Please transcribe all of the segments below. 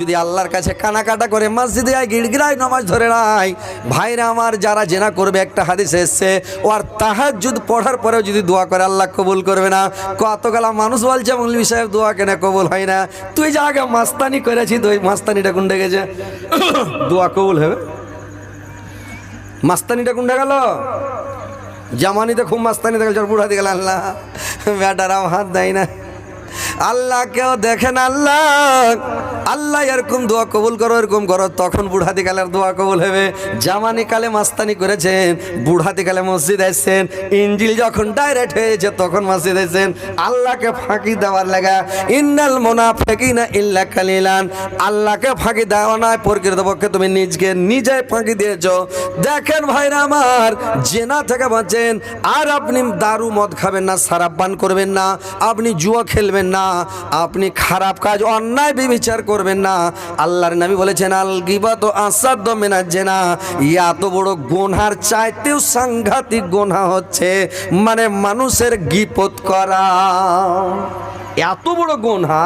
যদি আল্লাহর কাছে কানাকাটা করে মসজিদে আয়, গিড়গিড়ায় নামাজ ধরে নাই ভাইরা আমার, যারা জেনা করবে, একটা হাদিস এসছে, ও আর তাহাজ্জুদ পড়ার পরেও যদি দোয়া করে, আল্লাহ কবুল করবে না। কতগুলা মানুষ বলছে মৌলভী সাহেব, দোয়া কেন কবুল হয় না? তুই যা আগে মাস্তানি করেছি, তো ওই মাস্তানিটা কোনটা গেছে। দোয়া কবুল হবে? মাস্তানিটা কোনটা গেল? জামানিতে খুব মাস্তানি দেখে বুড়া দিয়ে গেল, আল্লাহ। বেটারাম হাত দেয় না। আল্লাহ কেউ দেখেন আল্লাহ। আল্লাহ এরকম দোয়া কবুল করো, এরকম করো, তখন বুড়াতি কালের দোয়া কবুল হবে। জামানি কালে মাস্তানি করেছেন বুড়াতি কালে মসজিদ এসছেন ইঞ্জিল যখন ডাইরেক্ট হয়েছে তখন মসজিদ এসছেন আল্লাহকে ফাঁকি দেওয়ার লাগা, ইন্নাল না ইল্লা কালিলান। আল্লাহকে ফাঁকি দেওয়া নয় প্রকৃতপক্ষে তুমি নিজকে নিজে ফাঁকি দিয়েছ। দেখেন ভাইরা আমার, জেনা থেকে বাঁচেন, আর আপনি দারু মদ খাবেন না, সারাপ পান করবেন না, আপনি জুয়া খেলবেন না আপনি খারাপ কাজ, অন্যায় বিবিচার করবেন না। আল্লাহর নবী বলেছেন, আল গিবাত আসাদ্দ মেনা জেনা। এত বড় গোনহার চাইতেও সাংঘাতিক গোনা হচ্ছে মানে মানুষের গিপত করা। এত বড় গোনা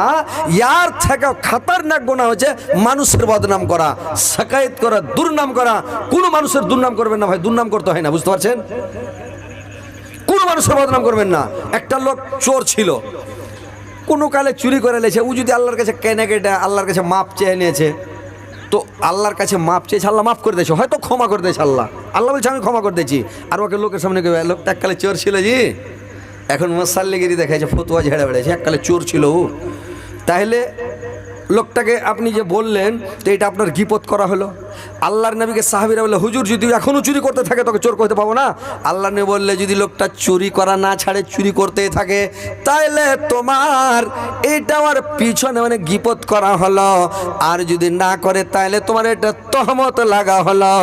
ইয়ার থেকে খাতারনাক গোনা হচ্ছে মানুষের বদনাম করা, সাকায়েত করা, দুর্নাম করা। কোনো মানুষের দুর্নাম করবেন না ভাই, দুর্নাম করতে হয় না, বুঝতে পারছেন? কোনো মানুষের বদনাম করবেন না। একটা লোক চোর ছিল কোনো কালে চুরি করে লেছে। ও যদি আল্লাহর কাছে কেনে কেটে, আল্লাহর কাছে মাপ চেয়ে নিয়েছে, তো আল্লাহর কাছে মাপ চেয়েছে, আল্লাহ মাফ করে দিয়েছে। হয়তো ক্ষমা করে দিয়েছে আল্লাহ। আল্লাহ বলছে, আমি ক্ষমা করে দিয়েছি। আর ওকে লোকের সামনে কেউ লোকটা এককালে চোর ছিল জি। এখন মশাল্লিগিরি দেখাইছে, ফতুয়া ঝেড়ে বেড়েছে এককালে চোর ছিল ও। তাহলে লোকটাকে আপনি যে বললেন, তো এটা আপনার গিপত করা হলো। আল্লাহর নবীকে সাহাবিরা বলে, হুজুর, যদি এখনও চুরি করতে থাকে, তোকে চোর করতে পাবো না? আল্লাহ নবী বললে, যদি লোকটা চুরি করা না ছাড়ে, চুরি করতেই থাকে, তাইলে তোমার এটা আমার পিছনে মানে গিপত করা হলো। আর যদি না করে, তাইলে তোমার এটা তহমত লাগা হলো।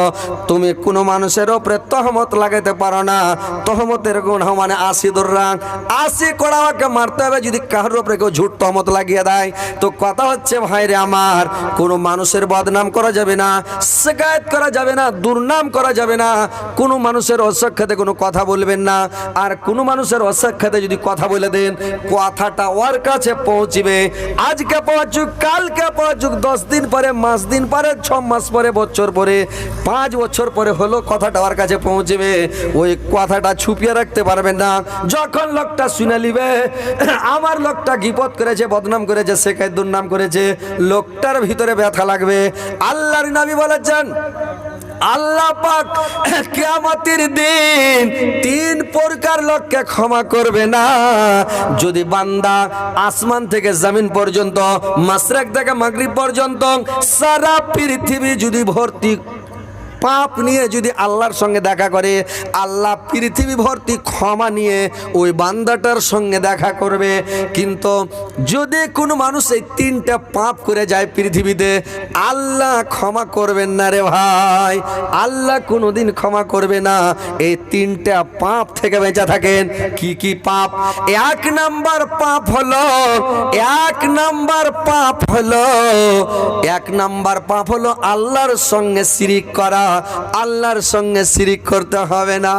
তুমি কোনো মানুষের ওপরে তহমত লাগাইতে পারো না। তহমতের গুণ মানে আশি দৌড়ান আশি কড়া আমাকে মারতে হবে, যদি কারোর ওপরে কেউ ঝুট তহমত লাগিয়ে দেয়। তো কথা হচ্ছে, ভাইরে আমার, কোনো মানুষের বদনাম করা যাবে না। শিকায়ত করা যাবে না, দুর্নাম করা যাবে না। কোনো মানুষের অসাক্ষাতে কোনো কথা বলবেন না। আর কোনো মানুষের অসাক্ষাতে যদি কথা বলে দেন, কথাটা ওর কাছে পৌঁছিবে। আজকে পৌঁছুক, কালকে পৌঁছুক, দশ দিন পরে, মাস দিন পরে, ছ মাস পরে, বছর পরে, পাঁচ বছর পরে হলো কথাটা ওর কাছে পৌঁছবে। ওই কথাটা ছুপিয়ে রাখতে পারবেন না। যখন লোকটা শুনে নিবে, আমার লোকটা গিপত করেছে, বদনাম করেছে শেখায় দুর্নাম করেছে, লোকটার ভিতরে ব্যথা লাগবে। আল্লাহর নবী বলেছেন আল্লাহ পাক কিয়ামতের দিন তিন প্রকার লোককে ক্ষমা করবে না। যদি বান্দা আসমান থেকে জামিন পর্যন্ত মাসরাক থেকে মাগরিব পর্যন্ত, সারা পৃথিবী যদি ভর্তি পাপ নিয়ে যদি আল্লাহর সঙ্গে দেখা করে, আল্লাহ পৃথিবী ভর্তি ক্ষমা নিয়ে ওই বান্দাটার সঙ্গে দেখা করবে। কিন্তু যদি কোনো মানুষ এই তিনটা পাপ করে যায় পৃথিবীতে, আল্লাহ ক্ষমা করবেন না রে ভাই। আল্লাহ কোনোদিন ক্ষমা করবে না। এই তিনটা পাপ থেকে বেঁচে থাকেন। কি কি পাপ? এক নাম্বার পাপ হলো, এক নাম্বার পাপ হলো, এক নাম্বার পাপ হলো আল্লাহর সঙ্গে শিরিক করা। আল্লাহর সঙ্গে শিরিক করতে হবে না।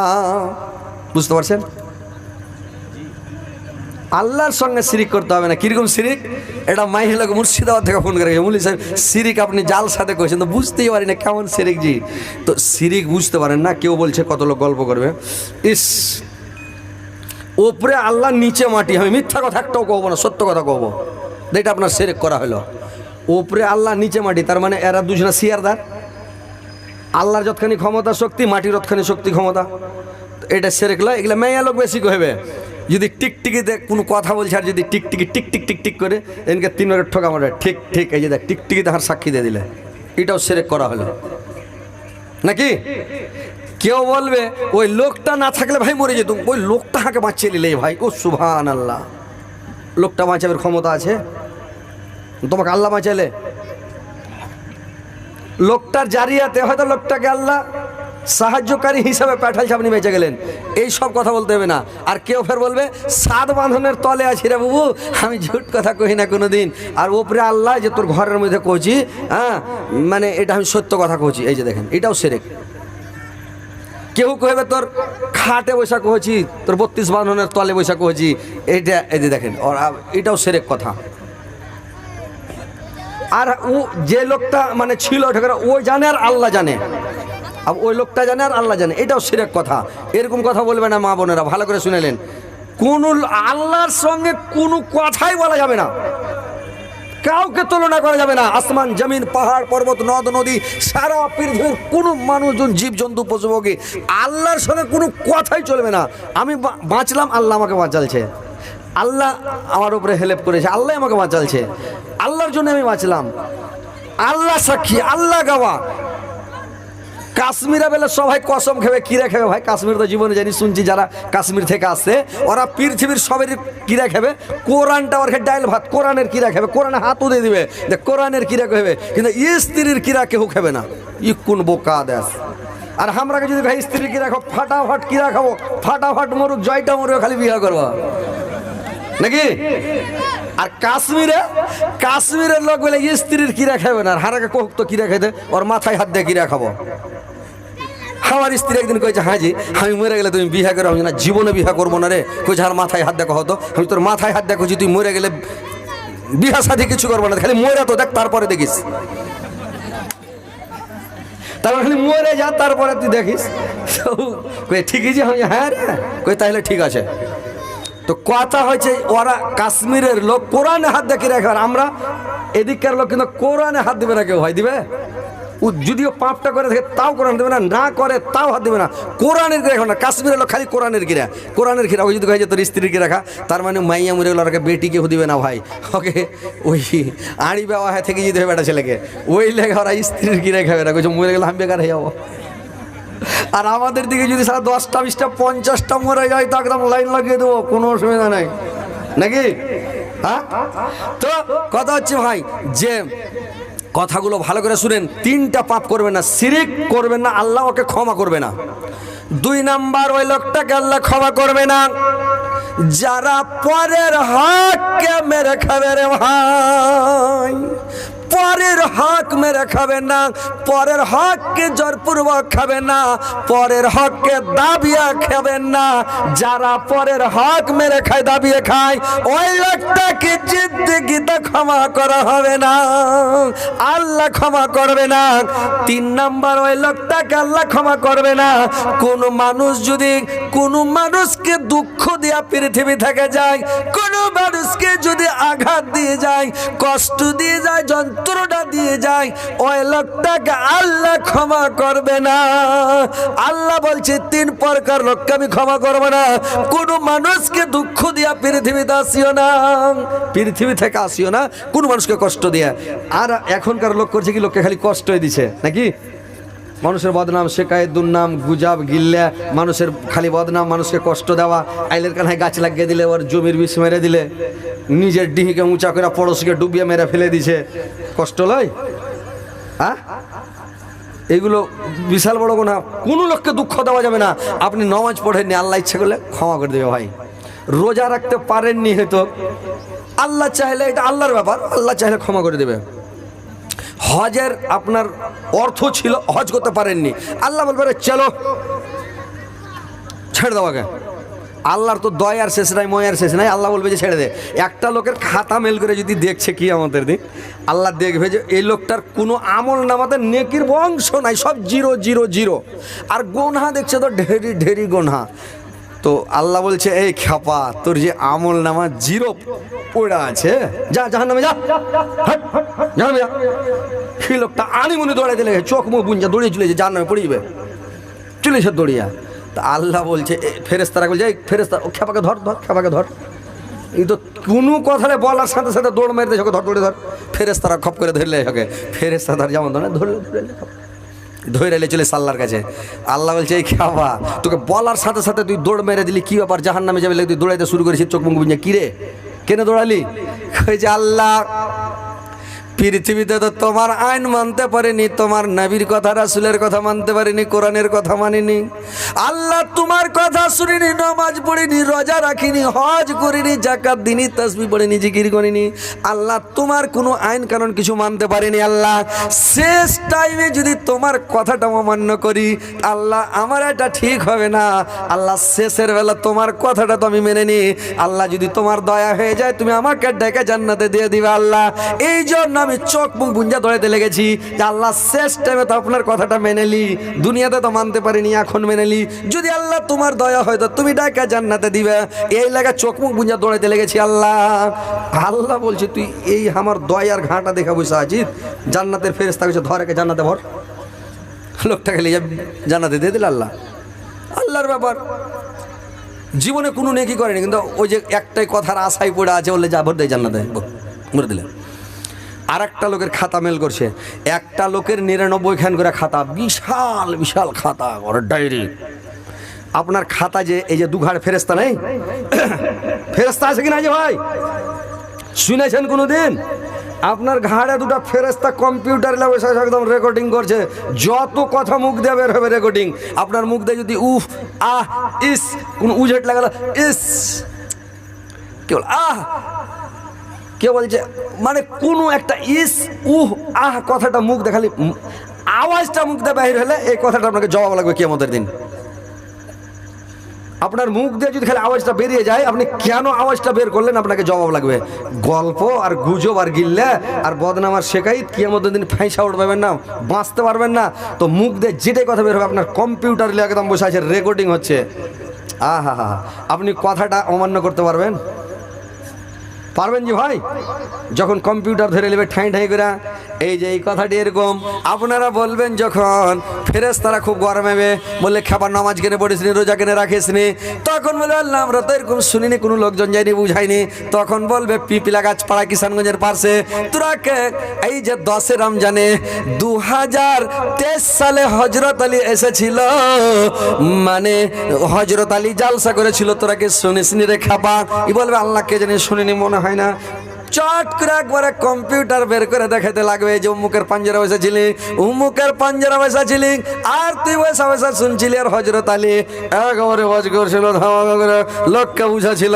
বুঝতে পারছেন? আল্লাহর সঙ্গে শিরিক করতে হবে না। কীরকম শিরিক? এটা মাই হলো মুর্শিদাবাদ থেকে ফোন করে মুলি সাহেব শিরিক আপনি জাল সাথে কয়েছেন তো বুঝতেই পারি না কেমন শিরিক জি। তো শিরিক বুঝতে পারেন না, কেউ বলছে কত লোক গল্প করবে। ইস, ওপরে আল্লাহ নিচে মাটি। আমি মিথ্যা কথা একটাও কব না, সত্য কথা কব। এটা আপনার সেরেক করা হলো। ওপরে আল্লাহ নিচে মাটি, তার মানে এরা দুজনা শিয়ারদার। আল্লাহর যতখানি ক্ষমতা, শক্তি, মাটির যতখানি শক্তি ক্ষমতা। এটা সেরেকলা এগুলো মেয়া লোক বেশি কহবে যদি টিকটিকিতে কোনো কথা বলছে আর যদি টিকটিকি টিক টিক টিক টিক করে, এনকে তিন বারের ঠোকা মারে, ঠিক ঠিক, এই যে দেখ টিকটিকি তাহার সাক্ষী দিয়ে দিলে। এটাও সেরেক করা হলো। নাকি? কেউ বলবে, ওই লোকটা না থাকলে ভাই মরে যেত ওই লোকটা হাকে বাঁচিয়ে নিলে ভাই। ও সুভান আল্লাহ লোকটা বাঁচাবের ক্ষমতা আছে। তোমাকে আল্লাহ বাঁচালে। লোকটার জারিয়াতে হয়তো লোকটাকে আল্লাহ সাহায্যকারী হিসাবে পাঠাইছে আপনি বেঁচে গেলেন। এই সব কথা বলতে হবে না। আর কেউ ফের বলবে সাত বাঁধনের তলে আছি রে বাবু, আমি ঝুট কথা কহি না কোনো দিন আর ওপরে আল্লাহ যে তোর ঘরের মধ্যে কচি হ্যাঁ মানে এটা আমি সত্য কথা কচি। এই যে দেখেন, এটাও সেরেক। কেউ কহবে তোর খাটে বৈশা কহছি তোর বত্রিশ বাঁধনের তলে বৈশা কহছি এটা, এই যে দেখেন এটাও সেরেক কথা। আর ও যে লোকটা মানে ছিল ঠেকারা ও জানে আর আল্লাহ জানে। আর ওই লোকটা জানে আর আল্লাহ জানে। এটাও সিরেক কথা। এরকম কথা বলবে না মা বোনেরা, ভালো করে শুনেলেন কোন আল্লাহর সঙ্গে কোনো কথাই বলা যাবে না। কাউকে তুলনা করা যাবে না। আসমান, জমিন, পাহাড়, পর্বত, নদ, নদী, সারা পৃথিবীর কোনো মানুষজন, জীবজন্তু পশু পক্ষী আল্লাহর সঙ্গে কোনো কথাই চলবে না। আমি বাঁচলাম, আল্লাহ আমাকে বাঁচালছে। আল্লাহ আমার উপরে হেল্প করেছে। আল্লাহ আমাকে বাঁচালছে। আল্লাহর জন্য আমি বাঁচলাম। আল্লাহ সাক্ষী, আল্লাহ গাওয়া। কাশ্মীরে বেলে সবাই কসম খেবে কিরা খেবে ভাই? কাশ্মীর তো জীবনে জানি শুনছি যারা কাশ্মীর থেকে আসছে, ওরা পৃথিবীর সবের কিরা খেবে। কোরআনটা ওর ডাইল ভাত, কোরআনের কিরা খেবে, কোরআনে হাতও দিয়ে দিবে যে কোরআনের কিরা খেবে, কিন্তু স্ত্রীর কিরা কেউ খেবে না। ই কোন বোকা দেশ। আর আমরাকে যদি ভাই স্ত্রীর কিরা খাব ফাটাফাট কিরা খাব, ফাটাফাট মরুক জয়টা মরুক, খালি বিয়া করব। নাকি? আর কাশ্মীরে, কাশ্মীরের লোক বলে স্ত্রীর কিরা খাবে না, আর হারাকে কোক তো কিরা খাইতে, ওর মাথায় হাত দিয়ে কিরা খাব। আমার স্ত্রী একদিন কয়েছে হাজি আমি মরে গেলে তুমি বিহা করে, আমি না জীবনে বিহা করব না রে। কইছে, আর মাথায় হাত দেখো হতো আমি তোর মাথায় হাত দেখো তুই মরে গেলে বিহা সাথে কিছু করব না, খালি মরে তো দেখ, তারপরে দেখিস। তারপর খালি মরে যা, তারপরে তুই দেখিস। ঠিকই যে হ্যাঁ রে। কই তাহলে ঠিক আছে। তো কথা হয়েছে, ওরা কাশ্মীরের লোক, কোরআনে হাত দেখে রাখে আমরা এদিককার লোক কিন্তু কোরআনে হাত দিবে না কেউ ভাই দিবে? ও যদিও পাপটা করে থাকে, তাও কোরআন দেবে না না করে তাও হাত দেবে না। কোরআনের গিরা না, কাশ্মীরের লোক খালি কোরআনের গিরা কোরআনের গিরা ওই যদি কয়ে তোর স্ত্রীর গিরা খা তার মানে মাইয়া মুরে বেটি কেউ দিবে না ভাই। ওকে, ওই আড়ি বেওয়া হয়ে থেকে যদি হবে ছেলেকে। ওই লেগে ওরা স্ত্রীর গিরা খাবে না, কইছে মরে গেলে আমি বেকার হয়ে যাব। আর আমাদের দিকে যদি সারা দশটা, বিশটা, পঞ্চাশটা মরে যায় তো একদম লাইন লাগিয়ে দেবো, কোনো অসুবিধা নাই। নাকি? হ্যাঁ? তো কথা হচ্ছে ভাই, যে কথাগুলো ভালো করে শুনেন, তিনটা পাপ করবেন না সিরিক করবেন না, আল্লাহ ওকে ক্ষমা করবে না। দুই নাম্বার, ওই লোকটাকে আল্লাহ ক্ষমা করবে না। যারা পরের হককে মেরে খাবে রে ভাই পরের হক মেরে খাবে না, পরের হককে জোরপূর্বক খাবে না, পরের হককে দাবিয়ে খাবেন না। যারা পরের হক মেরে খায়, দাবিয়ে খায়, ওই লোকটাকে জিদ্দিগিতে ক্ষমা করা হবে না, আল্লাহ ক্ষমা করবে না। তিন নাম্বার, ওই লোকটাকে আল্লাহ ক্ষমা করবে না। কোন মানুষ যদি, কোন মানুষকে দুঃখ দিয়া পৃথিবী থেকে যায়, কোন মানুষকে যদি আঘাত দিয়ে যায়, কষ্ট দিয়ে যায় যন্ত্রণা দিয়ে যায়, ওই লোকটাকে আল্লাহ ক্ষমা করবে না। আল্লাহ বলছে, তিন প্রকার লোককে আমি ক্ষমা করব না। কোনো মানুষকে দুঃখ দিয়া পৃথিবীতে আসিও না। পৃথিবী থেকে আসিও না, কোন মানুষকে কষ্ট দিয়া। আর এখনকার লোক করছে কি, লোককে খালি কষ্টই দিছে, নাকি? মানুষের বদনাম শেখায়, দুর্নাম, গুজাব, গিল্লা, মানুষের খালি বদনাম, মানুষকে কষ্ট দেওয়া। আইলের কানায় গাছ লাগিয়ে দিলে, ওর জমির বিষ মেরে দিলে। নিজের ডিহিকে উঁচা করে পড়োশিকে ডুবিয়ে মেরে ফেলে দিছে। কষ্ট লয়? হ্যাঁ? এগুলো বিশাল বড় গোনা কোনো লোককে দুঃখ দেওয়া যাবে না। আপনি নমাজ পড়েননি আল্লাহ ইচ্ছে করলে ক্ষমা করে দেবে ভাই। রোজা রাখতে পারেননি হয়তো। আল্লাহ চাইলে এটা আল্লাহর ব্যাপার আল্লাহ চাইলে ক্ষমা করে দেবে। হজের আপনার অর্থ ছিল হজ করতে পারেননি। আল্লাহ বলবে "রে, চলো ছেড়ে দাও আগে। আল্লাহর তো দয়ার শেষ নাই ময়ার শেষ নাই, আল্লাহ বলবে যে ছেড়ে দে। একটা লোকের খাতা মেল করে যদি দেখছে কি আমাদের দিক, আল্লাহ দেখবে যে এই লোকটার কোনো আমল নামাতে নেকির বংশ নাই, সব জিরো জিরো জিরো। আর গোনহা দেখছে তো ঢেরি ঢেরি গোনহা। তো আল্লাহ বলছে, এই খাপা তোর যে আমল নামা জিরো পড়া আছে, যা জাহান নামে যা জাহান যা সেই লোকটা আনি মনে দৌড়াইতে লেগে চোখ মুখ বুঞ্জা দৌড়িয়ে চলেছে জাহান নামে পড়ে যাবে। চলেছে দৌড়িয়া। তা আল্লাহ বলছে ফেরেস্তারা বলছে, এই ফেরেস্তা ও খেপাকে ধর ধর, খেপাকে ধর। এই তো কোনো কথালে বলার সাথে সাথে দৌড় মেরে দেয় ধর, দৌড়ে ধর। ফেরেস্তারা খপ করে ধরলে ওকে। ফেরেস্তা ধর যেমন ধরে ধরলে ধরলে। ধরে এলে চলে আল্লাহর কাছে। আল্লাহ বলছে, এই খাবা তোকে বলার সাথে সাথে তুই দৌড় মেরে দিলি, কী ব্যাপার? জাহান নামে যাবে তুই দৌড়াইতে শুরু করেছিস, চোখ মুখ বুঝে? কিরে কেন দৌড়ালি? যে, আল্লাহ পৃথিবীতে তো তোমার আইন মানতে পারিনি, তোমার নাবির কথা, রাসুলের কথা মানতে পারিনি, কোরআনের কথা মানিনি। আল্লাহ তোমার কথা শুনিনি, নমাজ পড়িনি, রোজা রাখিনি, হজ করিনি জাকাত দিনি তসবি পড়িনি, জিকির করিনি। আল্লাহ তোমার কোনো আইন কানুন কিছু মানতে পারিনি, আল্লাহ। শেষ টাইমে যদি তোমার কথাটা অমান্য করি, আল্লাহ, আমার এটা ঠিক হবে না। আল্লাহ, শেষের বেলা তোমার কথাটা তো আমি মেনে নি আল্লাহ, যদি তোমার দয়া হয়ে যায়, তুমি আমাকে ডেকে জান্নাতে দিয়ে দিবে, আল্লাহ। এই জন্য আমি চোখ মুখ বুঞ্জা দৌড়াতে লেগেছি যে আল্লাহ শেষ টাইমে তো আপনার কথাটা মেনে নি দুনিয়াতে তো মানতে পারিনি, এখন মেনে নি যদি আল্লাহ তোমার দয়া হয় তো তুমি ডাকা জান্নাতে দিবে। এই লাগা চোখ মুখ বুঞ্জা দৌড়াতে লেগেছি আল্লাহ। আল্লাহ বলছে, তুই এই আমার দয়ার ঘাটা দেখা বসে আছিস জান্নাতের ফেরেস্তা কইছে ধরেকে জান্নাতে ভর। লোকটাকে নিয়ে জান্নাতে দিয়ে দিল আল্লাহ। আল্লাহর ব্যাপার। জীবনে কোনো নেকি করেনি, কিন্তু ওই যে একটাই কথার আশায় পড়ে আছে বললে যা ভোট দেয় জান্নাতে মরে দিলেন আর একটা লোকের খাতা মেল করছে। একটা লোকের নিরানব্বই খান করে খাতা, বিশাল বিশাল খাতা, ওর ডায়েরি আপনার খাতা যে, এই যে দুঘাড় ফেরেস্তা নেই? ফেরেস্তা আছে কিনা যে ভাই? শুনেছেন কোনো দিন আপনার ঘাড়ে দুটো ফেরেস্তা কম্পিউটার বসে একদম রেকর্ডিং করছে। যত কথা মুখ দিয়ে বের হবে রেকর্ডিং আপনার মুখ দিয়ে যদি উফ, আহ, ইস, কোন উজেট লাগালো, ইস। কি বল, আহ কে বলছে মানে কোনো একটা ইস, উহ, আহ, কথাটা মুখ দেখালি আওয়াজটা মুখ দিয়ে বাহির হলে এই কথাটা আপনাকে জবাব লাগবে কি আমাদের দিন। আপনার মুখ দিয়ে যদি খালি আওয়াজটা বেরিয়ে যায়, আপনি কেন আওয়াজটা বের করলেন আপনাকে জবাব লাগবে। গল্প আর গুজব আর গিল্লে আর বদনাম আর শেখাই কিয়ামতের দিন ফাঁসা উঠ পাবেন না, বাঁচতে পারবেন না। তো মুখ দিয়ে যেটাই কথা বের হবে, আপনার কম্পিউটার একদম বসে আছে রেকর্ডিং হচ্ছে। আহা হা আপনি কথাটা অমান্য করতে পারবেন? পারবেন যে ভাই? যখন কম্পিউটার ধরে নেবে ঠাঁই ঠাঁই করে, এই যে এই কথাটি এরকম, আপনারা বলবেন যখন ফেরেস তারা খুব গরমাবে বললে, খাবার নামাজ কেনে পড়িস নি, রোজা কেনে রাখিস নি? তখন বলে আল্লাহ, আমরা তো এরকম শুনিনি, কোনো লোকজন যায়নি বুঝাইনি তখন বলবে পিপিলা গাছ পাড়া কিষানগঞ্জের পাশে তোরাকে এই যে দশে রমজানে দু হাজার তেইশ সালে হজরত আলী এসেছিল মানে হজরত আলী জালসা করেছিল তোরাকে শুনিস নি রে খাপা? ই বলবে আল্লাহকে জানি শুনিনি মনে হয় না চট করে একবারে কম্পিউটার বের করে দেখাতে লাগবে যে উমুকের পাঞ্জারা বসেছিলি উমুকের পাঞ্জারা বসেছিলি আর তুই বসা বসা শুনছিলি আর হজরত আলী। একেবারে বজ করছিল, ধামাকা করে লোককে বুঝাছিল,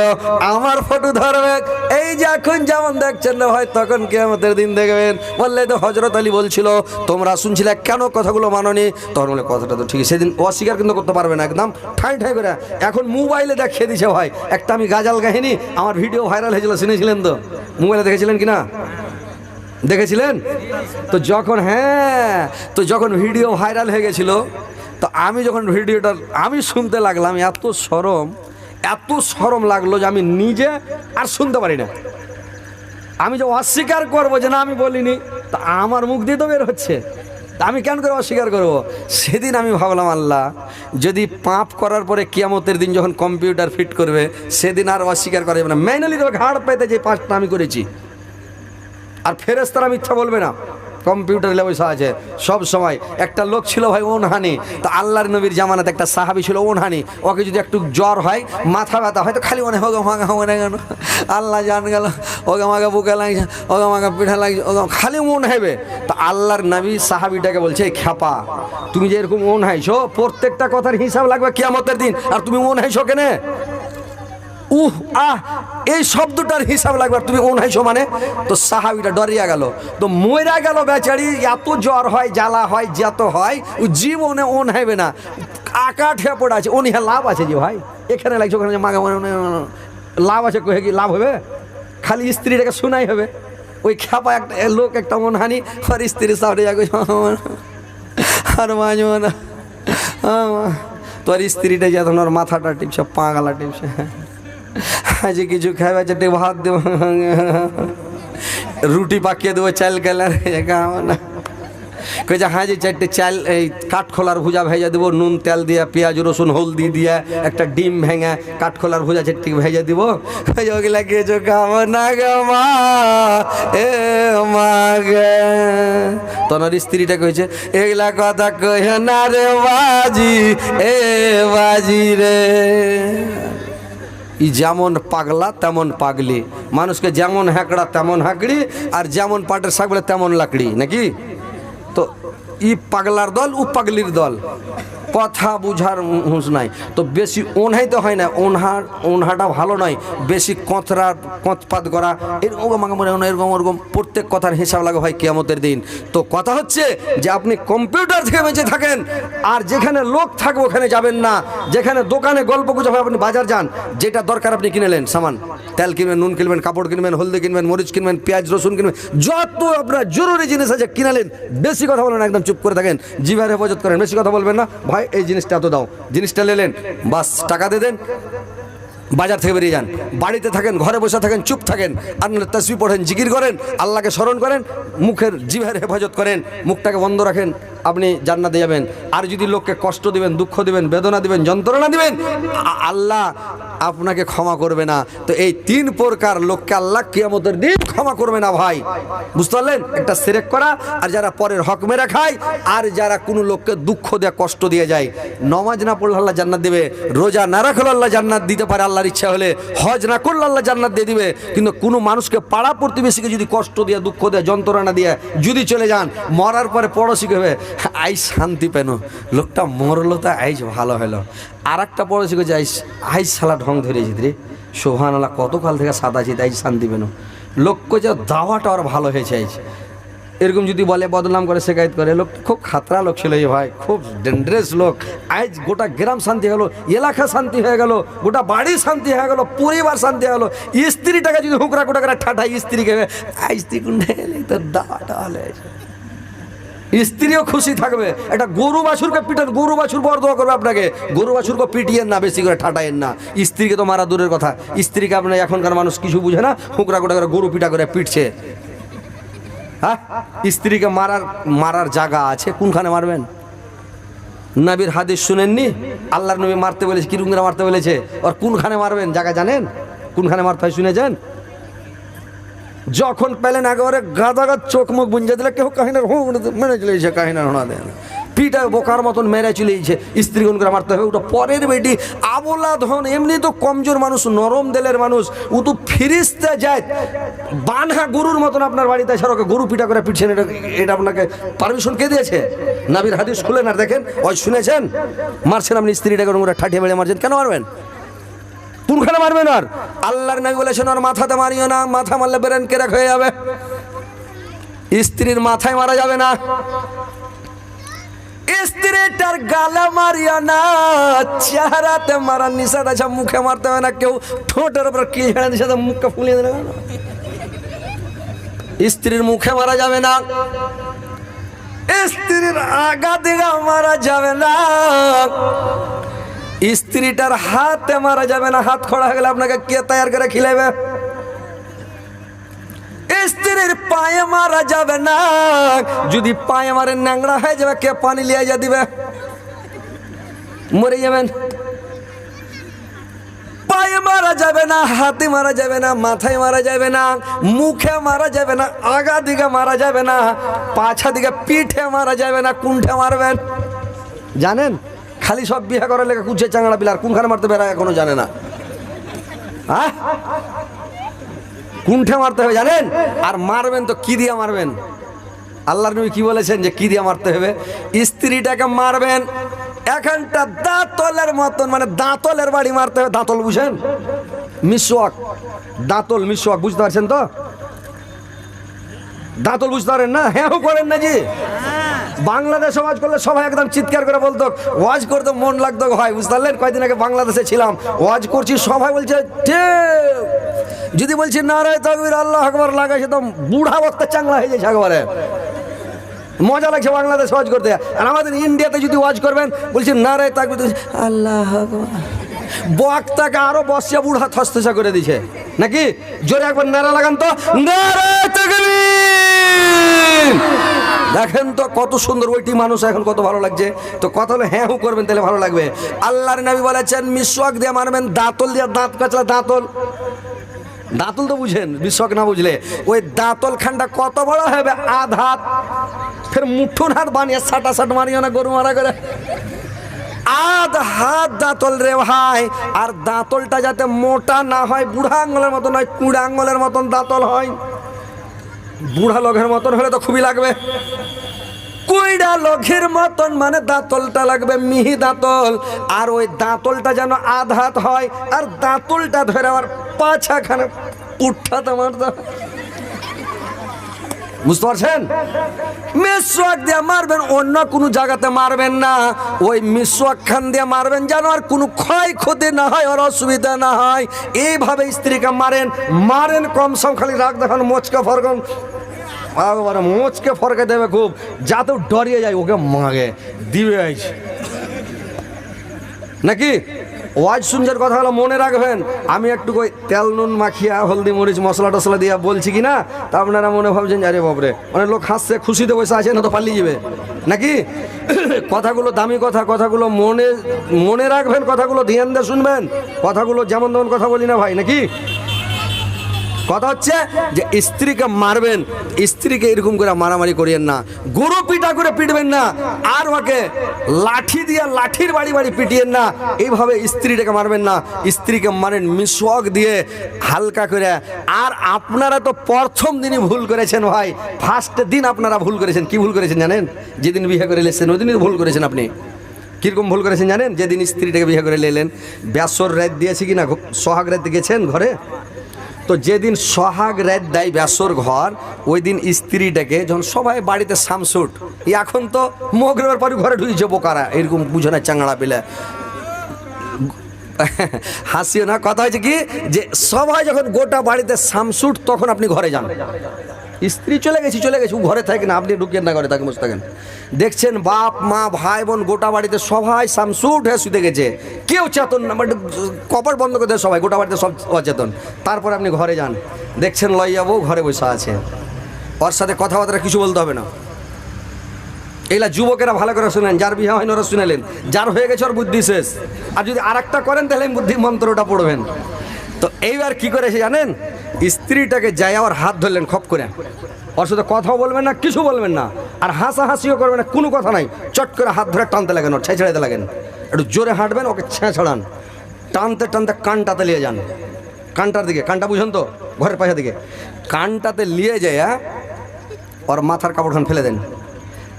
আমার ফটো ধরবে। এই যে এখন যেমন দেখছেন না ভাই, তখন কে আমাদের দিন দেখবেন। বললে তো হজরত আলী বলছিল, তোমরা শুনছিলে কেন কথাগুলো মাননি? তখন বলে, কথাটা তো ঠিক, সেদিন অস্বীকার কিন্তু করতে পারবে না, একদম ঠাই ঠাই করে। এখন মোবাইলে দেখিয়ে দিছে ভাই, একটা আমি গাজাল কাহিনী, আমার ভিডিও ভাইরাল হয়েছিল, শুনেছিলেন তো? মোবাইলে দেখেছিলেন কি না দেখেছিলেন? তো যখন হ্যাঁ তো যখন ভিডিও ভাইরাল হয়ে গেছিল, তো আমি যখন ভিডিওটা, আমি শুনতে লাগলাম, এত সরম এত সরম লাগল যে আমি নিজে আর শুনতে পারি না। আমি যে অস্বীকার করব যে না, আমি বলিনি, তা আমার মুখ দিয়ে তো বের হচ্ছে। তা আমি কেন করে অস্বীকার করব? সেদিন আমি ভাবলাম, আল্লাহ, যদি পাপ করার পরে কিয়ামতের দিন যখন কম্পিউটার ফিট করবে, সেদিন আর অস্বীকার করা যাবে না। ম্যানুয়ালি তবে ঘাড় পেতে যে পাঁচটা আমি করেছি। আর ফেরেস্তারা মিথ্যা বলবে না। কম্পিউটার বসে আছে, সব সময়। একটা লোক ছিল ভাই ওনহানি, তো আল্লাহর নবীর জামানাতে একটা সাহাবি ছিল ওনহানি, ওকে যদি একটু জ্বর হয়, মাথা ব্যথা হয়তো খালি মনে হোক মাগা মনে গেল আল্লাহ জান গেল ওকে মাগা বুকে লাগছে ওকে মাগা পিঠা লাগছে ওকে খালি মন হবে। তো আল্লাহর নবী সাহাবিটাকে বলছে "এই খ্যাপা, তুমি যে এরকম মন হাইছো প্রত্যেকটা কথার হিসাব লাগবে কিয়ামতের দিন, আর তুমি মন হাইছো কেনে? উহ, আহ, এই শব্দটার হিসাব লাগবে তুমি ওনাইছো মানে? তো সাহাবিটা ডরিয়া গেল। তো মইরা গেল বেচারি, এত জ্বর হয়, জ্বালা হয়, যত হয়, ও জীবনে ওন হবে না। আকাঠ হয়ে পড়ে আছে। ওনি হ্যাঁ লাভ আছে যে ভাই? এখানে লাগছে, ওখানে মাগা মানে লাভ আছে কহে কি, লাভ হবে? খালি স্ত্রীটাকে শোনাই হবে। ওই খেপা একটা লোক একটা মন হানি, আর স্ত্রী সামনে যাবে আর মাঝে না তোর স্ত্রীটা যে ওর মাথাটা টিপছে, পাগালা টিপছে। আজ কিছু খাইবা, চারটে ভাত দেবো। রুটি পাকিয়ে দেবো, চাল গেলার না। কইছে হ্যাঁ যে, চারটে চাল, এই কাঠখোলার ভুজা ভেজে দেবো, নুন, তেল দিয়ে, পেঁয়াজ, রসুন, হলদি দিয়ে, একটা ডিম ভেঙে কাঠখোলার ভুজা চারটি ভেজে দিব। ওগুলা কিছু খাব না গো মা, এ মা গে। তোনার স্ত্রীটা কইছে, এগুলা কথা কই না রে বাজি, এ বাজি রে। ই যেমন পাগলা, তেমন পাগলি। মানুষকে যেমন হ্যাকড়া তেমন হাঁকড়ি, আর যেমন পাটের শাক বলে তেমন লাকড়ি, নাকি? তো ই পাগলার দল ও পাগলির দল। কথা বুঝার হুঁশ নাই। তো বেশি ওনহাইতে হয় না ওনহা ওনহাটা ভালো নয়। বেশি কঁথরা কঁথপাত করা, এরকম আমাকে মনে হয় এরকম, ওরকম প্রত্যেক কথার হিসাব লাগে হয় কেয়ামতের দিন। তো কথা হচ্ছে যে আপনি কম্পিউটার থেকে বেঁচে থাকেন, আর যেখানে লোক থাকবে ওখানে যাবেন না। যেখানে দোকানে গল্প গুজব আপনি বাজার যান। যেটা দরকার আপনি কিনেলেন সামান। তেল কিনবেন, নুন কিনবেন, কাপড় কিনবেন, হলদি কিনবেন, মরিচ কিনবেন, পেঁয়াজ, রসুন কিনবেন, যত আপনার জরুরি জিনিস আছে কিনালেন বেশি কথা বলেন একদম চুপ করে থাকেন, জিভার হেফাজত করেন। বেশি কথা বলবেন না। ভাই, এই জিনিসটা এত দাও। জিনিসটা নিলেন, বাস, টাকা দিয়ে দেন। বাজার থেকে বেরিয়ে যান। বাড়িতে থাকেন, ঘরে বসে থাকেন, চুপ থাকেন আপনার তসবি পড়েন, জিকির করেন, আল্লাহকে স্মরণ করেন, মুখের জিভের হেফাজত করেন, মুখটাকে বন্ধ রাখেন, আপনি জান্নাতে যাবেন। আর যদি লোককে কষ্ট দিবেন, দুঃখ দিবেন, বেদনা দিবেন, যন্ত্রণা দিবেন আল্লাহ আপনাকে ক্ষমা করবে না। তো এই তিন প্রকার লোককে আল্লাহ কিয়ামতের দিন ক্ষমা করবে না ভাই। বুঝতে পারলেন? একটা সেরেক করা, আর যারা পরের হক মেরে খায়, আর যারা কোনো লোককে দুঃখ দেয়, কষ্ট দিয়ে যায়। নমাজ না পড়লে আল্লাহ জান্নাত দিবে, রোজা না রাখলে আল্লাহ জান্নাত দিতে পারে আল্লাহর ইচ্ছা হলে হজ না করলে আল্লাহ জান্নাত দিয়ে দিবে। কিন্তু কোনো মানুষকে পাড়া প্রতিবেশীকে যদি কষ্ট দিয়ে, দুঃখ দেয়, যন্ত্রণা দিয়ে যদি চলে যান, মরার পরে পড়োশি হবে আই শান্তি পেন। লোকটা মরলো তা আইস ভালো হলো। আর একটা পড়োশি কে আইস আইস শালা ঢং ধরেছি রে। সোহান আল্লাহ কতকাল থেকে সাদা আছে, তাই শান্তি পেন। লোক যে দাওয়াটা আর ভালো হয়েছে আইস। এরকম যদি বলে, বদনাম করে শেখায়ত করে লোক খুব খাতরা লোক ছিল এই ভাই, খুব ডেঞ্জারাস লোক। আজ গোটা গ্রাম শান্তি হলো এলাকা শান্তি হয়ে গেল, গোটা বাড়ি শান্তি হয়ে গেল, পরিবার শান্তি হয়ে গেলো। স্ত্রীটাকে যদি হুকরা কুটা করে ঠাঠাই স্ত্রীকে আজ কুন্ডে গেলে তোর দাওয়াটা স্ত্রীও খুশি থাকবে। একটা গরু বাছুরকে পিটান, গরু বাছুর বর দোয়া করবে আপনাকে। গরু বাছুরকে পিটিয়েন না, বেশি করে ঠাটাইয়েন না। স্ত্রীকে তো মারা দূরের কথা। স্ত্রীকে আপনার এখনকার মানুষ কিছু বুঝে না, হুকরা কুটা করে গরু পিটা করে পিটছে। হ্যাঁ? স্ত্রীকে মারার মারার জায়গা আছে, কোনখানে মারবেন? নবীর হাদিস শুনেননি? আল্লাহর নবী মারতে বলেছে, কি করে মারতে বলেছে? আর কোনখানে মারবেন? জায়গা জানেন? কোনখানে মারতে হয় শুনেছেন? যখন পেলেন একেবারে গাদাগাদ চোখ মুখ বুঞ্জে দিলে কেউ কাহিনার হো মেনে চলেছে কাহিনার হোনা দেন। পিটা বোকার মতন মেরে চলেছে স্ত্রী গুণ করে মারতে হবে। ওটা পরের বেটি। আবলা ধন, এমনি তো কমজোর মানুষ, নরম দেলের মানুষ। ও তো ফিরিস্তে যায় বানহা গরুর মতন আপনার বাড়িতে এসে ওকে গরু পিটা করে পিটছেন। এটা এটা আপনাকে পারমিশন কে দিয়েছে? নাবির হাদিস খুলেন আর দেখেন। ওই শুনেছেন? মারছেন আপনি স্ত্রীটাকে করে ঠাঠিয়ে মেরে মারছেন। কেন মারবেন? কোনখানে মারবেন আর? আল্লাহর নবী বলেছেন, আর মাথাতে মারিও না, মাথা মারলে বেরেন কেরাক হয়ে যাবে। স্ত্রীর মাথায় মারা যাবে না। স্ত্রীটার গালে মারিও না, চেহারাতে মারার নিষেধ আছে, মুখে মারতে হবে না, কেউ ঠোঁটের উপর কিল ছেড়ে নিষেধ মুখকে ফুলিয়ে দেবে না স্ত্রীর মুখে মারা যাবে না, স্ত্রীর আগা দিগা মারা যাবে না, স্ত্রীটার হাতে মারা যাবে না, হাত খোড়া হয়ে গেলে আপনাকে কে তৈরি করে খিলাবে স্ত্রীর পায়ে মারা যাবে না। যদি পায়ে মারে ন্যাংরা হয়ে যাবে, কে পানি লিয়ে যা দিবে? মরে যাবেন। পায়ে মারা যাবে না, হাতে মারা যাবে না, মাথায় মারা যাবে না, মুখে মারা যাবে না, আগা দিকে মারা যাবে না, পাছা দিকে পিঠে মারা যাবে না, কুণ্ঠে মারবেন। জানেন? খালি সব বিয়ে করার লেগে কুচে চাংড়া বিলার কোনখানে মারতে বেড়া এখনও জানে না। হ্যাঁ কুণ্ঠে মারতে হবে, জানেন? আর মারবেন তো কি দিয়ে মারবেন? আল্লাহর নবী কি বলেছেন যে কি দিয়ে মারতে হবে? স্ত্রীটাকে মারবেন, এখানটা দাঁতলের মতন মানে দাঁতলের বাড়ি মারতে হবে। দাঁতল বুঝেন? মিসওয়াক। দাঁতল, মিসওয়াক, বুঝতে পারছেন তো? দাঁতল বুঝতে পারেন না? হ্যাঁ করেন না জি বাংলাদেশে ওয়াজ করলে সবাই একদম চিৎকার করে বলতো, ওয়াজ করতে মন লাগতো ভাই বুঝতে পারলেন? কয়দিন আগে বাংলাদেশে ছিলাম, ওয়াজ করছি, সবাই বলছে, ঠিক। যদি বলছি নারায় তকবির, আল্লাহ আকবর লাগাইছে, তো বুড়া বক্তা চাংলা হয়ে যাচ্ছে একবারে। মজা লাগছে বাংলাদেশ ওয়াজ করতে। আর আমাদের ইন্ডিয়াতে যদি ওয়াজ করবেন, বলছি নারায় তাকবির আল্লাহ বক্তাকে আরও বসিয়া বুড়া থসথসা করে দিছে। নাকি? জোরে একবার নারা লাগান তো। নারায় তাকবীর! দেখেন তো কত সুন্দর ওইটি মানুষ এখন কত ভালো লাগছে। তো কত হলে হ্যাঁ হু করবেন, তাহলে ভালো লাগবে। আল্লাহর নবী বলেছেন, মিসওয়াক দিয়ে মারবেন, দাঁতল দিয়ে দাঁত কাচলা দাঁতল। দাঁতল তো বুঝেন, বিশ্বক না বুঝলে। ওই দাঁতল খানটা কত বড় হবে? আধ হাত। ফের মুঠুন হাত বানিয়ে সাটা সাট মারিও না গরু মারা করে। আধ হাত দাঁতল রে ভাই। আর দাঁতলটা যাতে মোটা না হয়, বুড়া আঙ্গলের মতন হয়, কুড়া আঙ্গলের মতন দাঁতল হয়। বুড়া লোকের মতন হলে তো খুবই লাগবে। কুইডা লঘির মতন মানে দাঁতলটা লাগবে মিহি দাঁতল। আর ওই দাঁতলটা যেন আধাত হয়, আর দাঁতলটা ধরে আমার পাছাখানে পুঠাতে মারতে। বুঝতে পারছেন? মিসওয়াক দিয়ে মারবেন, অন্য কোনো জায়গাতে মারবেন না। ওই মিসওয়াক খান দিয়ে মারবেন যেন আর কোনো ক্ষয়ক্ষতি না হয়, আর অসুবিধা না হয়। এইভাবে স্ত্রীকে মারেন মারেন কম সম খালি রাখ দেখান, মোচকা ফরকম একবারে মোচকে ফরকে দেবে খুব। যাতে ডরিয়ে যায়, ওকে মাগে, দিবে আইছে নাকি? ওয়াজ শুনছেন কথা হলো, মনে রাখবেন, আমি একটু কই তেল, নুন মাখিয়া, হলদি, মরিচ, মশলা টসলা দিয়া বলছি কি না তা আপনারা মনে ভাবছেন, আরে বাবরে অনেক লোক হাসছে, খুশিতে বসে আছে, না তো পালিয়ে যাবে। নাকি? কথাগুলো দামি কথা, কথাগুলো মনে মনে রাখবেন, কথাগুলো ধ্যান দিয়ে শুনবেন, কথাগুলো যেমন তেমন কথা বলি না ভাই, নাকি? কথা হচ্ছে যে স্ত্রীকে মারবেন, স্ত্রীকে এরকম করে মারামারি করিয়েন না। গরু পিটা করে পিটবেন না, আর ওকে লাঠি দিয়ে লাঠির বাড়ি বাড়ি পিটিয়েন না। এইভাবে স্ত্রীটাকে মারবেন না। স্ত্রীকে মারেন মিশক দিয়ে হালকা করে। আর আপনারা তো প্রথম দিনই ভুল করেছেন ভাই। ফার্স্ট দিন আপনারা ভুল করেছেন। কি ভুল করেছেন জানেন? যেদিন বিয়ে করে এসেছেন ওই দিনই ভুল করেছেন আপনি। কীরকম ভুল করেছেন জানেন? যেদিন স্ত্রীটাকে বিয়ে করে এলেন। ব্যাসর রাত দিয়েছি কিনা? সোহাগ রাত গেছেন ঘরে? তো যেদিন সোহাগ রাত দেয় ব্যাসর ঘর ওই দিন স্ত্রীটাকে যখন সবাই বাড়িতে সামসুট এখন তো মগরবের পরে ঘরে ঢুকেছে বোকারা, এরকম বুঝে না চাংড়া পেলে। হাসিও না, কথা হয়েছে কি? যে সবাই যখন গোটা বাড়িতে সামসুট তখন আপনি ঘরে যান। স্ত্রী চলে গেছি চলে গেছি, ও ঘরে থাকে না, আপনি ঢুকেন না ঘরে থাকেন বসে থাকেন। দেখছেন বাপ, মা, ভাই, বোন, গোটা বাড়িতে সবাই সামসুট হয়ে শুতে গেছে। কেউ চেতন না মানে কপার বন্ধ করে দেয় সবাই, গোটা বাড়িতে সব অচেতন। তারপরে আপনি ঘরে যান, দেখছেন লইয়া বউ ঘরে বসে আছে। ওর সাথে কথাবার্তা কিছু বলতে হবে না। এগুলা যুবকেরা ভালো করে শুনেন, যার বিয়ে হয় ওরা শুনেলেন। যার হয়ে গেছে ওর বুদ্ধি শেষ। আর যদি আর করেন, তাহলে বুদ্ধি মন্ত্রটা পড়বেন। তো এইবার কি করেছে জানেন? স্ত্রীটাকে যায় ওর হাত ধরলেন, খপ করে। ওর সাথে কথাও বলবেন না, কিছু বলবেন না। আর হাসাহাসিও করবেন না, কোনো কথা নাই। চট করে হাত ধরে টানতে লাগেন ওর, ছেঁচড়াইতে লাগেন। একটু জোরে হাঁটবেন, ওকে ছেঁচড়ান। টানতে টানতে কানটাতে নিয়ে যান। কানটার দিকে, কানটা বুঝুন তো, ঘরের পাশে দিকে। কানটাতে নিয়ে যায় হ্যাঁ? ওর মাথার কাপড়খান ফেলে দেন।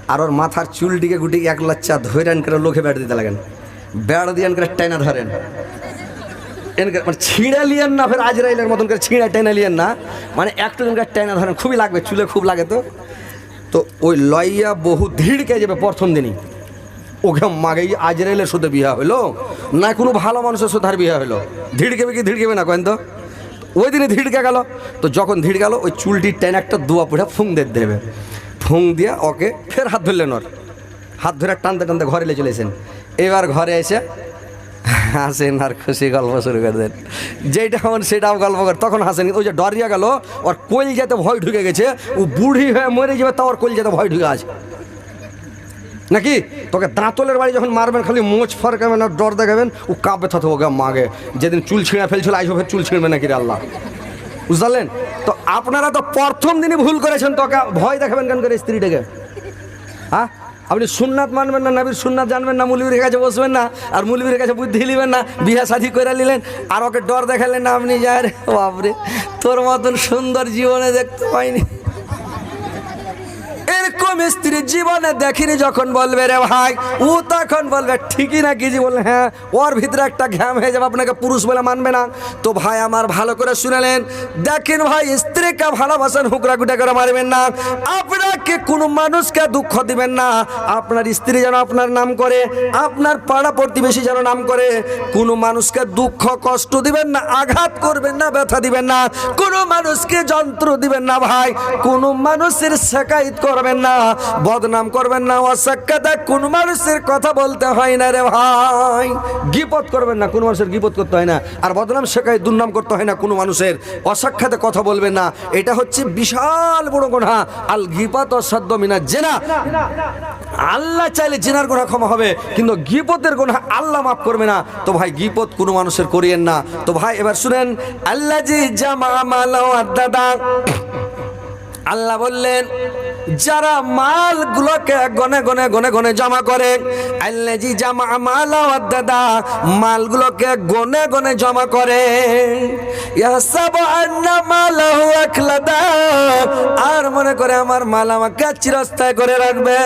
আর ওর মাথার চুলটিকে গুটি এক লাচ্চা ধরে আন করে লোকে বেড় দিতে লাগেন। বেড় দিয়ে করে টাইনা ধরেন। মানে ছিঁড়ে লিয়েন না, ফের আজরাইলের মতন করে ছিঁড়ে টেনে লিয়েন না। মানে একটু এন করে ধরেন, খুবই লাগবে, চুলে খুব লাগে তো। তো ওই লইয়া বহু ধীরকে যাবে প্রথম দিনই। ওকে মাগেই আজরাইলের সাথে বিয়া হলো না কোনো ভালো মানুষের সাথে আর বিয়া হলো ধীরকেবে কি ধীরকেবে না কেন তো? ওই দিনে ধীরকে গেল। তো যখন ধীর গেল, ওই চুলটি টেন একটা দোয়া পুড়ে ফুং দিয়ে দেবে। ফুং দিয়ে ওকে ফের হাত ধরলেন ওর। হাত ধরে টানতে টানতে ঘরে চলেছেন এবার ঘরে এসে হাসেন আর খুশি গল্প শুরু করে দেন। যেটা হন সেটাও গল্প করে। তখন হাসেন, ওই যে ডরিয়া গেল, ওর কোল যেতে ভয় ঢুকে গেছে, ও বুড়ি হয়ে মরে যাবে তা ওর কোল যেতে ভয় ঢুকে আছে। নাকি? তোকে দাঁতলের বাড়ি যখন মারবেন, খালি মোচ ফরকাবেন আর ডর দেখাবেন, ও কাঁপে থাকো ওকে মাগে। যেদিন চুল ছিঁড়ে ফেলছিল, আইসো ফের চুল ছিঁড়বে নাকি আল্লাহ। বুঝলেন তো আপনারা তো প্রথম দিনই ভুল করেছেন, তোকে ভয় দেখাবেন কেন করে স্ত্রীটাকে? হ্যাঁ? আপনি সুননাথ মানবেন না, নাবির সুননাথ জানবেন না মুলিবির কাছে বসবেন না, আর মুলিবির কাছে বুদ্ধি নিবেন না বিয়া শাদি করে নিলেন, আর ওকে ডর দেখালেন না আপনি যায় রে, বাপরে, তোর মতন সুন্দর জীবনে দেখতে পাইনি। স্ত্রী জীবনে দেখিনি যখন বলবে রে ভাই, ও তখন বলবে, ঠিকই না কি বললে হ্যাঁ ওর ভিতরে একটা ঘ্যাম হয়ে যাবে, আপনাকে পুরুষ বলে মানবে না। তো ভাই আমার ভালো করে শুনেলেন, দেখেন ভাই, স্ত্রীকে ভালোবাসেন, হুকরা গুটা করে মারবেন না। আপনাকে কোনো মানুষকে দুঃখ দিবেন না। আপনার স্ত্রী যেন আপনার নাম করে, আপনার পাড়া প্রতিবেশী যেন নাম করে। কোনো মানুষকে দুঃখ, কষ্ট দিবেন না, আঘাত করবেন না, ব্যথা দিবেন না। কোনো মানুষকে যন্ত্র দিবেন না ভাই। কোনো মানুষের শেখায়ত করবেন না। বদনাম করবেন না। অসাক্ষাতে কোনো মানুষের কথা বলতে হয় না রে ভাই। গিপত করবেন না, কোনো মানুষের গিপত করতে হয় না। আর বদনাম শেখায়, দুর্নাম করতে হয় না কোনো মানুষের। অসাক্ষাতে কথা বলবেন না। এটা হচ্ছে বিশাল বড় গোনা আল গিপাত অসাধ্য মিনা জেনা। আল্লাহ চাইলে জেনার গোনা ক্ষমা হবে, কিন্তু গিপতের গোনা আল্লাহ মাফ করবে না। তো ভাই গিপত কোনো মানুষের করিয়েন না। তো ভাই, এবার শুনেন, আল্লাহ জি জামা, মালা দাদা আল্লাহ বললেন যারা মালগুলোকে গনে গনে গনে গনে জমা করে আল্লাজি জামা মাল দাদা, মালগুলোকে গনে গনে জমা করে। আর মনে করে আমার মাল আমাকে চিরস্থায় করে রাখবে।